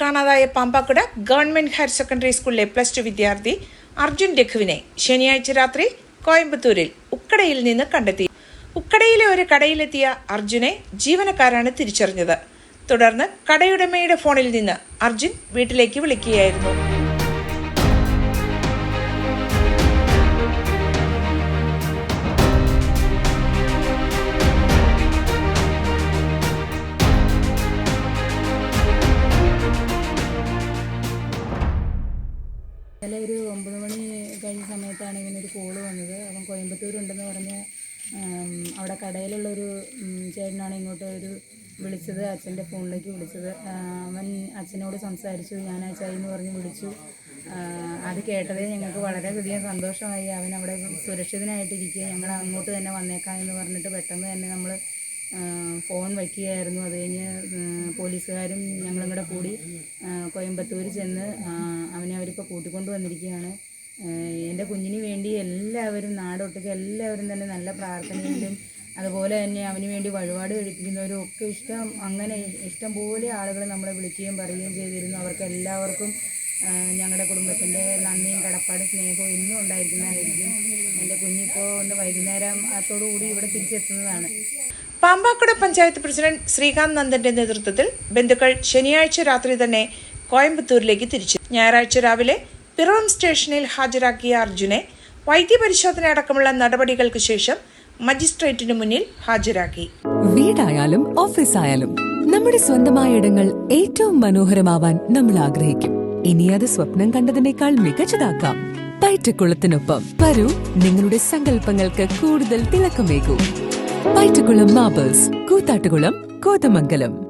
കാണാതായ Pampakuda government higher secondary സ്കൂളിലെ plus two വിദ്യാർത്ഥി അർജുൻ രഘുവിനെ ശനിയാഴ്ച രാത്രി കോയമ്പത്തൂരിൽ ഉക്കടയിൽ നിന്ന് കണ്ടെത്തി. ഉക്കടയിലെ ഒരു കടയിലെത്തിയ അർജുനെ ജീവനക്കാരാണ് തിരിച്ചറിഞ്ഞത്. തുടർന്ന് കടയുടമയുടെ ഫോണിൽ നിന്ന് അർജുൻ വീട്ടിലേക്ക് വിളിക്കുകയായിരുന്നു. ഇന്നലെ ഒരു ഒമ്പത് മണി കഴിഞ്ഞ സമയത്താണ് ഇങ്ങനെ ഒരു കോൾ വന്നത്. അവൻ കോയമ്പത്തൂരുണ്ടെന്ന് പറഞ്ഞ് അവിടെ കടയിലുള്ളൊരു ചേട്ടനാണ് ഇങ്ങോട്ട് ഒരു വിളിച്ചത് അച്ഛന്റെ ഫോണിലേക്ക് വിളിച്ചത്. അവൻ അച്ഛനോട് സംസാരിച്ചു ഞാൻ അച്ഛായി എന്ന് പറഞ്ഞ് വിളിച്ചു. അത് കേട്ടതേ ഞങ്ങൾക്ക് വളരെ വളരെയധികം സന്തോഷമായി. അവൻ അവിടെ സുരക്ഷിതനായിട്ടിരിക്കുക ഞങ്ങൾ അങ്ങോട്ട് തന്നെ വന്നേക്കാം എന്ന് പറഞ്ഞിട്ട് പെട്ടെന്ന് തന്നെ നമ്മൾ ഫോൺ വയ്ക്കുകയായിരുന്നു. അത് കഴിഞ്ഞ് പോലീസുകാരും ഞങ്ങളും കൂടെ കൂടി കോയമ്പത്തൂർ ചെന്ന് അവനെ അവരിപ്പോൾ കൂട്ടിക്കൊണ്ടു വന്നിരിക്കുകയാണ്. എന്റെ കുഞ്ഞിന് വേണ്ടി എല്ലാവരും നാടൊട്ടുക്ക് എല്ലാവരും തന്നെ നല്ല പ്രാർത്ഥനയിലും അതുപോലെ തന്നെ അവന് വേണ്ടി വഴിപാട് കഴിപ്പിക്കുന്നവരും ഒക്കെ ഇഷ്ടം അങ്ങനെ ഇഷ്ടം പോലെ ആളുകൾ നമ്മളെ വിളിക്കുകയും പറയുകയും ചെയ്തിരുന്നു. അവർക്ക് എല്ലാവർക്കും ഞങ്ങളുടെ കുടുംബത്തിന്റെ നന്ദിയും കടപ്പാടും സ്നേഹവും ഇന്നും ഉണ്ടായിരിക്കുന്നതായിരിക്കും. എന്റെ കുഞ്ഞിപ്പോൾ ഒന്ന് വൈകുന്നേരം കൂടി ഇവിടെ തിരിച്ചെത്തുന്നതാണ്. പാമ്പാക്കുട പഞ്ചായത്ത് പ്രസിഡന്റ് ശ്രീകാന്ത് നന്ദന്റെ നേതൃത്വത്തിൽ ബന്ധുക്കൾ ശനിയാഴ്ച രാത്രി തന്നെ കോയമ്പത്തൂരിലേക്ക് തിരിച്ചു. ഞായറാഴ്ച രാവിലെ പിറവം സ്റ്റേഷനിൽ ഹാജരാക്കിയ അർജുനെ വൈദ്യപരിശോധന അടക്കമുള്ള നടപടികൾക്ക് ശേഷം മജിസ്ട്രേറ്റിന് മുന്നിൽ ഹാജരാക്കി. വീടായാലും ഓഫീസായാലും നമ്മുടെ സ്വന്തമായ ഇടങ്ങൾ ഏറ്റവും മനോഹരമാവാൻ നമ്മൾ ആഗ്രഹിക്കും. ഇനി അത് സ്വപ്നം കണ്ടതിനേക്കാൾ മികച്ചതാക്കാം. പയറ്റക്കുളത്തിനൊപ്പം വരൂ നിങ്ങളുടെ സങ്കല്പങ്ങൾക്ക് കൂടുതൽ തിളക്കമേകൂ. പയറ്റക്കുളം മാബേഴ്സ് കൂത്താട്ടുകുളം കോതമംഗലം.